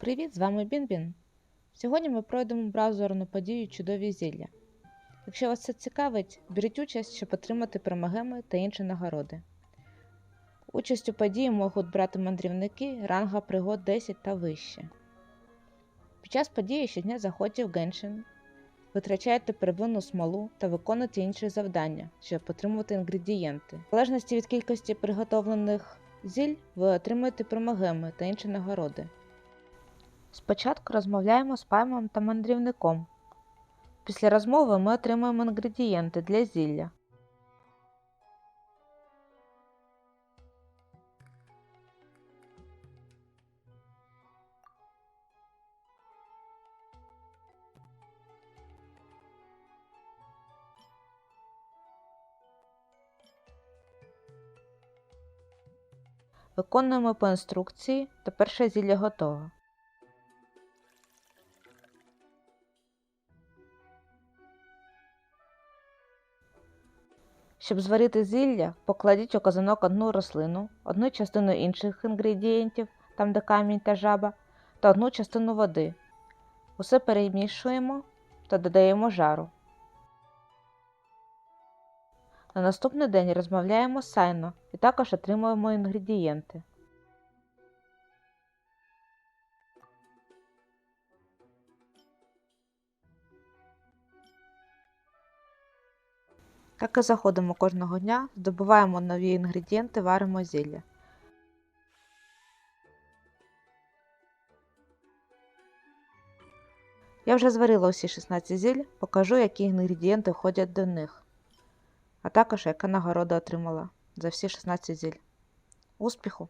Привіт, з вами Бін-Бін. Сьогодні ми пройдемо браузерну подію Чудові зілля. Якщо вас це цікавить, беріть участь, щоб отримати промагеми та інші нагороди. Участь у події можуть брати мандрівники ранга пригод 10 та вище. Під час події щодня заходьте в Genshin, витрачайте первинну смолу та виконуйте інші завдання, щоб отримувати інгредієнти. В залежності від кількості приготовлених зіль, ви отримаєте промагеми та інші нагороди. Спочатку розмовляємо з паймом та мандрівником. Після розмови ми отримуємо інгредієнти для зілля. Виконуємо по інструкції та перше зілля готове. Щоб зварити зілля, покладіть у казанок одну рослину, одну частину інших інгредієнтів, там де камінь та жаба, та одну частину води. Усе перемішуємо та додаємо жару. На наступний день розмовляємо Сайно і також отримуємо інгредієнти. Так і заходимо кожного дня, здобуваємо нові інгредієнти, варимо зілля. Я вже зварила усі 16 зіль, покажу, які інгредієнти входять до них, а також яка нагорода отримала за всі 16 зіль. Успіху!